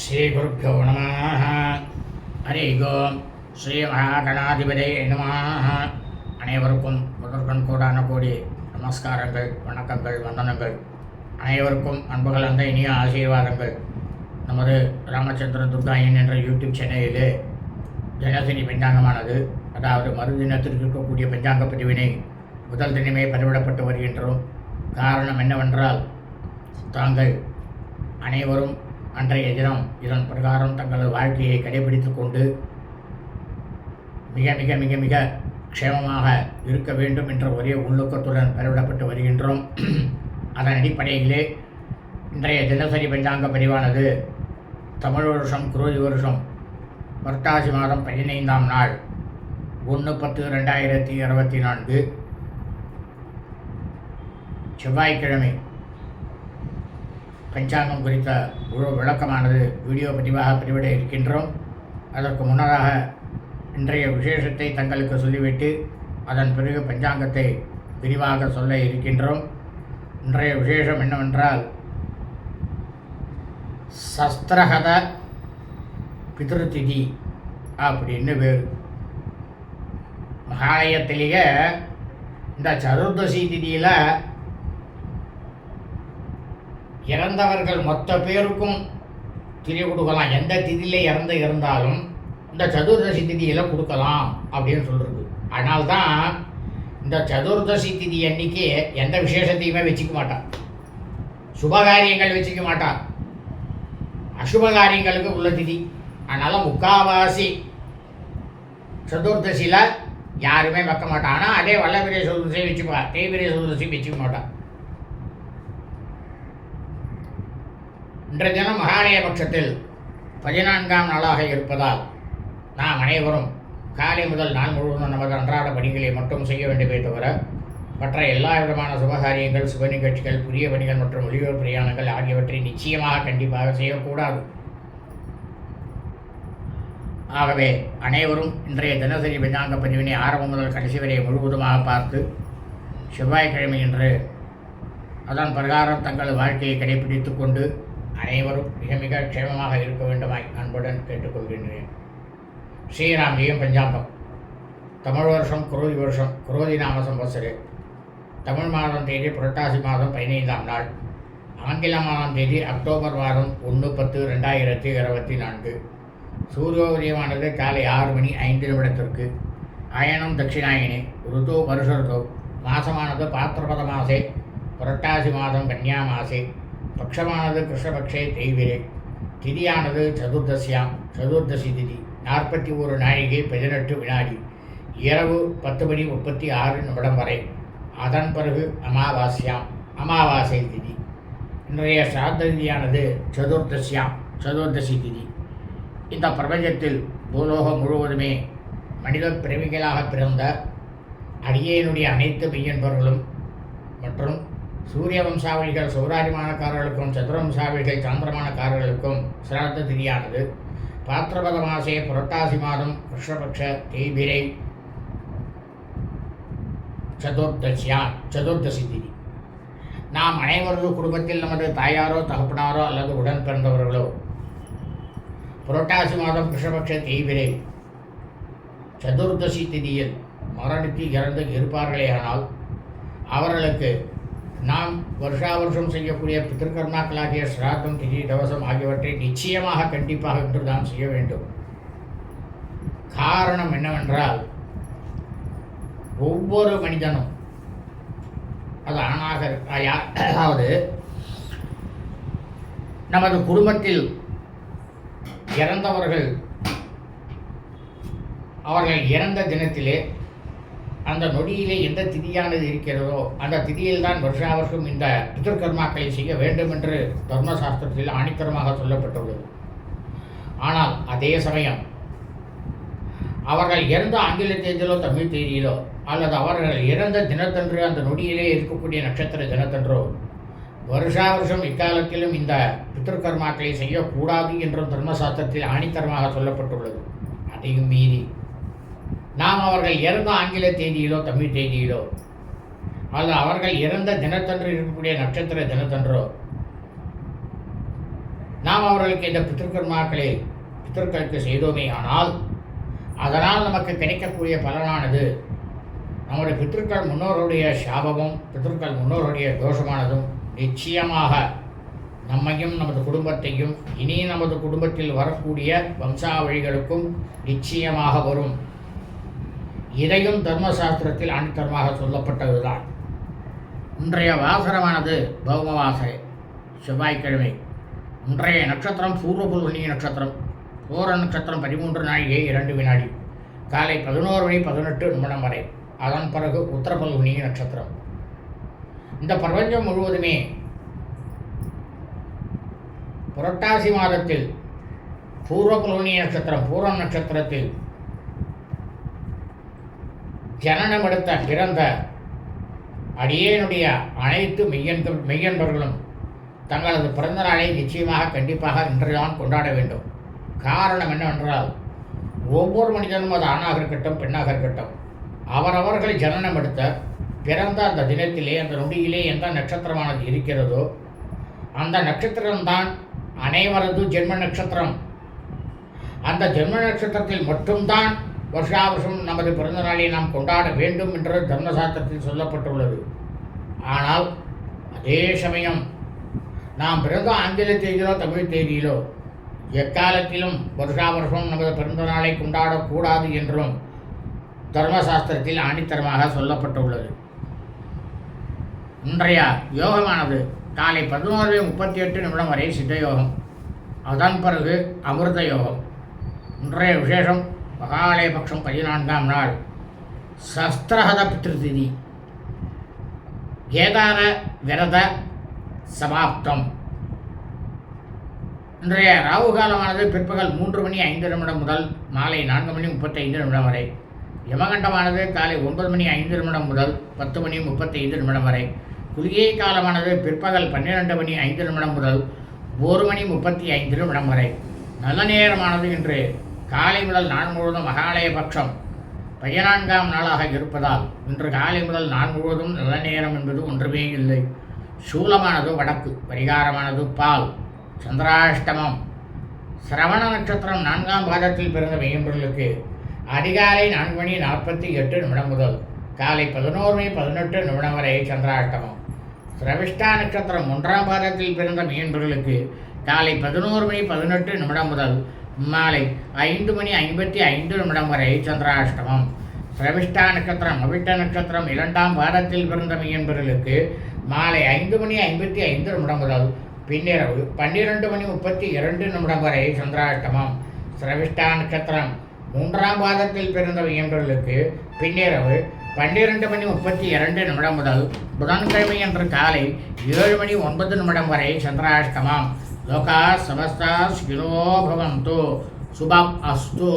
ஸ்ரீ ஸ்ரீகுருப்போ நம ஹரி ஓம் ஸ்ரீ மகாகணாதிபதியே நம அனைவருக்கும் முதற்கண் கூடான கோடி நமஸ்காரங்கள் வணக்கங்கள் வந்தனங்கள். அனைவருக்கும் அன்புகலந்த இனிய ஆசீர்வாதங்கள். நமது ராமச்சந்திரன் துர்காயன் என்ற யூடியூப் சேனலிலே தினசரி பஞ்சாங்கமானது அதாவது மறுதினத்திற்கு இருக்கக்கூடிய பஞ்சாங்க பிரிவினை முதல் தினமே பதிவிடப்பட்டு வருகின்றோம். காரணம் என்னவென்றால் தாங்கள் அனைவரும் அன்றைய தினம் இதன் பிரகாரம் தங்களது வாழ்க்கையை கடைபிடித்துக் கொண்டு மிக மிக மிக மிக க்ஷேமமாக இருக்க வேண்டும் என்ற ஒரே உள்நோக்கத்துடன் பெறவிடப்பட்டு வருகின்றோம். அதன் அடிப்படையிலே இன்றைய தினசரி பஞ்சாங்க பதிவானது தமிழ் வருஷம் குரோதி வருஷம் புரட்டாசி மாதம் பதினைந்தாம் நாள் ஒன்று பத்து ரெண்டாயிரத்தி இருபத்தி நான்கு செவ்வாய்க்கிழமை. பஞ்சாங்கம் குறித்த முழு விளக்கமானது வீடியோ பதிவாக பதிவிட இருக்கின்றோம். அதற்கு முன்னதாக இன்றைய விசேஷத்தை தங்களுக்கு சொல்லிவிட்டு அதன் பிறகு பஞ்சாங்கத்தை விரிவாக சொல்ல இருக்கின்றோம். இன்றைய விசேஷம் என்னவென்றால் சஸ்திரகத பிதிருத்திதி அப்படின்னு பேர் மகாலயத்திலேயே இந்த சதுர்தசி திதியில் இறந்தவர்கள் மொத்த பேருக்கும் திதி கொடுக்கலாம். எந்த திதியிலே இறந்து இருந்தாலும் இந்த சதுர்தசி திதியில் கொடுக்கலாம் அப்படின்னு சொல்கிறது அதனால தான் இந்த சதுர்தசி திதி அன்னைக்கு எந்த விசேஷத்தையுமே வச்சுக்க மாட்டான். சுபகாரியங்கள் வச்சுக்க மாட்டான். அசுப காரியங்களுக்கு உள்ள திதி. அதனால் முக்காவாசி சதுர்தசியில் யாருமே வைக்க மாட்டான். ஆனால் அதே வல்லபிரிய சதுர்தசியும் வச்சுப்பா. தேய்பிரிய சதுர்தசியும் வச்சுக்க மாட்டான். இன்றைய தினம் மகாலய பட்சத்தில் பதினான்காம் நாளாக இருப்பதால் நாம் அனைவரும் காலை முதல் நாள் முழுவதும் நமது அன்றாட பணிகளை மட்டும் செய்ய வேண்டுமே தவிர மற்ற எல்லா விதமான சுபகாரியங்கள் சுப நிகழ்ச்சிகள் புதிய பணிகள் மற்றும் வெளியூர் பிரயாணங்கள் ஆகியவற்றை நிச்சயமாக கண்டிப்பாக செய்யக்கூடாது. ஆகவே அனைவரும் இன்றைய தினசரி பஞ்சாங்க பதிவினை ஆரம்பம் முதல் கடைசி வரை முழுவதுமாக பார்த்து செவ்வாய்க்கிழமை என்று அதன் பிரகாரம் தங்கள் வாழ்க்கையை கடைபிடித்து கொண்டு அனைவரும் மிக மிக க்ஷேமமாக இருக்க வேண்டுமாய் அன்புடன் கேட்டுக்கொள்கின்றேன். ஸ்ரீராம் ஜெயம் பஞ்சாங்கம். தமிழ் வருஷம் குரோதி வருஷம் குரோதி நாம சம்பத்சரு தமிழ் மாதம் தேதி புரட்டாசி மாதம் பதினைந்தாம் நாள். ஆங்கில மாதம் தேதி அக்டோபர் மாதம் ஒன்று பத்து ரெண்டாயிரத்தி இருபத்தி நான்கு. சூரியோதயமானது காலை ஆறு மணி ஐந்து நிமிடத்திற்கு. அயனம் தட்சிணாயனி ருது வருஷ ருது மாசமானது பாத்திரபத மாசே புரட்டாசி மாதம் கன்னியா மாசே பக்ஷமானது கிருஷ்ணபக்ஷே தெய்விரே. திதியானது சதுர்தசியாம். சதுர்தசி திதி. நாற்பத்தி ஒரு நாழிகை பதினெட்டு வினாடி. இரவு பத்து மணி முப்பத்தி ஆறு நிமிடம் வரை. அதன் பிறகு அமாவாஸ்யாம் அமாவாசை திதி. இன்றைய சிராத்த திதியானது சதுர்தசியாம். சதுர்தசி திதி. இந்த பிரபஞ்சத்தில் பூலோகம் முழுவதுமே மனித பிறவிகளாக பிறந்த அடியேனுடைய அனைத்து மெய்யன்பர்களும் மற்றும் சூரிய வம்சாவளிகள் சௌராரிமானக்காரர்களுக்கும் சதுரவம்சாவளிகள் சாந்திரமானக்காரர்களுக்கும் சிராத்த திதியானது. பாத்திரபத மாசே புரட்டாசி மாதம் கிருஷ்ணபக்ஷ தேய்பிரை சதுர்தசியா சதுர்தசி திதி. நாம் அனைவரது குடும்பத்தில் நமது தாயாரோ தகப்பனாரோ அல்லது உடன் பிறந்தவர்களோ புரட்டாசி மாதம் கிருஷ்ணபக்ஷ தேய்பிரை சதுர்தசி திதியில் மரணித்து இறந்து இருப்பார்களேயானால் அவர்களுக்கு நாம் வருஷா வருஷம் செய்யக்கூடிய பித்திருக்கர்மாக்களாகிய சிராதம் திதி தவசம் ஆகியவற்றை நிச்சயமாக கண்டிப்பாக இன்று தான் செய்ய வேண்டும். காரணம் என்னவென்றால் ஒவ்வொரு மனிதனும் அது ஆணாக அதாவது நமது குடும்பத்தில் இறந்தவர்கள் அவர்கள் இறந்த தினத்திலே அந்த நொடியிலே எந்த திதியானது இருக்கிறதோ அந்த திதியில் தான் வருஷா வருஷம் இந்த பிதர்கர்மாக்களை செய்ய வேண்டும் என்று தர்மசாஸ்திரத்தில் ஆணித்தரமாக சொல்லப்பட்டுள்ளது. ஆனால் அதே சமயம் அவர்கள் இறந்த ஆங்கில தேதியிலோ தமிழ் தேதியிலோ அல்லது அவர்கள் இறந்த தினத்தன்று அந்த நொடியிலே இருக்கக்கூடிய நட்சத்திர தினத்தன்றோ வருஷா வருஷம் இக்காலத்திலும் இந்த பித்திருக்கர்மாக்களை செய்யக்கூடாது என்றும் தர்மசாஸ்திரத்தில் ஆணித்தரமாக சொல்லப்பட்டுள்ளது. அதையும் மீறி நாம் அவர்கள் இறந்த ஆங்கில தேதியிலோ தமிழ் தேதியிலோ அல்லது அவர்கள் இறந்த தினத்தன்று இருக்கக்கூடிய நட்சத்திர தினத்தன்றோ நாம் அவர்களுக்கு இந்த பித்திருக்கர்மாக்களை பித்திருக்களுக்கு செய்தோமே ஆனால் அதனால் நமக்கு கிடைக்கக்கூடிய பலனானது நம்முடைய பித்திருக்கள் முன்னோருடைய சாபமும் பித்திருக்கள் முன்னோருடைய தோஷமானதும் நிச்சயமாக நம்மையும் நமது குடும்பத்தையும் இனி நமது குடும்பத்தில் வரக்கூடிய வம்சாவழிகளுக்கும் நிச்சயமாக வரும். இதையும் தர்மசாஸ்திரத்தில் ஆணித்தரமாக சொல்லப்பட்டதுதான். இன்றைய வாசனமானது பௌமவாசை செவ்வாய்க்கிழமை. இன்றைய நட்சத்திரம் பூர்வபுல்வனி நட்சத்திரம் பூர நட்சத்திரம் பதிமூன்று நாழிகை இரண்டு வினாடி. காலை பதினோரு மணி பதினெட்டு நிமிடம் வரை. அதன் பிறகு உத்தரபல்வனி நட்சத்திரம். இந்த பிரபஞ்சம் முழுவதுமே புரட்டாசி மாதத்தில் பூர்வபுல்வனி நட்சத்திரம் பூரம் நட்சத்திரத்தில் ஜனனம் எடுத்த பிறந்த அடியேனுடைய அனைத்து மெய்யன்கள் மெய்யன்பர்களும் தங்களது பிறந்த நாளை நிச்சயமாக கண்டிப்பாக இன்றுதான் கொண்டாட வேண்டும். காரணம் என்னவென்றால் ஒவ்வொரு மனிதனும் அது ஆணாக இருக்கட்டும் பெண்ணாக இருக்கட்டும். அவரவர்கள் ஜனனம் எடுத்த பிறந்த அந்த தினத்திலே அந்த நொடியிலே எந்த நட்சத்திரமானது இருக்கிறதோ அந்த நட்சத்திரம்தான் அனைவரது ஜென்ம நட்சத்திரம். அந்த ஜென்ம நட்சத்திரத்தில் மட்டும்தான் வருஷா வருஷம் நமது பிறந்த நாளை நாம் கொண்டாட வேண்டும் என்று தர்மசாஸ்திரத்தில் சொல்லப்பட்டுள்ளது. ஆனால் அதே சமயம் நாம் பிறந்த ஆங்கில தேதியிலோ தமிழ் தேதியிலோ எக்காலத்திலும் வருஷா வருஷம் நமது பிறந்த நாளை கொண்டாடக்கூடாது என்றும் தர்மசாஸ்திரத்தில் ஆணித்தரமாக சொல்லப்பட்டுள்ளது. இன்றைய யோகமானது காலை பதினோரு முப்பத்தி எட்டு நிமிடம் வரை சித்த யோகம். அதன் பிறகு அமிர்த யோகம். இன்றைய விசேஷம் மகாலய பட்சம் பதினான்காம் நாள். சஸ்திரஹத பித்ருதிதி கேதார விரத சமாப்தம். இன்றைய ராகு காலமானது பிற்பகல் மூன்று மணி ஐந்து நிமிடம் முதல் மாலை நான்கு மணி முப்பத்தைந்து நிமிடம் வரை. யமகண்டமானது காலை ஒன்பது மணி ஐந்து நிமிடம் முதல் பத்து மணி முப்பத்தைந்து நிமிடம் வரை. குளிகை காலமானது பிற்பகல் பன்னிரெண்டு மணி ஐந்து நிமிடம் முதல் ஒரு மணி முப்பத்தி ஐந்து நிமிடம் வரை. நல்ல நேரமானது இன்று காலை முதல் நான் முழுவதும் மகாலய பட்சம் பதினான்காம் நாளாக இருப்பதால் இன்று காலை முதல் நான் முழுவதும் நல்ல நேரம் என்பது ஒன்றுமே இல்லை. சூலமானது வடக்கு பரிகாரமானது பால் சந்திராஷ்டமம். சிரவண நட்சத்திரம் நான்காம் பாதத்தில் பிறந்த மெய்யன்பர்களுக்கு அதிகாலை நான்கு மணி நாற்பத்தி எட்டு நிமிடம் முதல் காலை பதினோரு மணி பதினெட்டு நிமிடம் வரை சந்திராஷ்டமம். சிரவிஷ்டா நட்சத்திரம் ஒன்றாம் பாதத்தில் பிறந்த மீன்பர்களுக்கு காலை பதினோரு மணி பதினெட்டு நிமிடம் முதல் மாலை ஐந்து மணி ஐம்பத்தி ஐந்து நிமிடம் வரை சந்திராஷ்டமம் சிரவிஷ்டா நட்சத்திரம் அவிட்ட நட்சத்திரம் இரண்டாம் வாரத்தில் பிறந்த மீன்பர்களுக்கு மாலை ஐந்து மணி ஐம்பத்தி ஐந்து நிமிடம் முதல் பின்னிரவு பன்னிரண்டு மணி முப்பத்தி இரண்டு நிமிடம் வரை சந்திராஷ்டமம் சிரவிஷ்டா நட்சத்திரம் மூன்றாம் பாதத்தில் பிறந்த வியன்றர்களுக்கு பின்னிரவு பன்னிரண்டு மணி முப்பத்தி இரண்டு நிமிடம் முதல் புதன்கிழமை அன்று காலை ஏழு மணி ஒன்பது நிமிடம் வரை சந்திராஷ்டமம் లోకా సమస్త శిరో భవంతు. శుభం అస్తు.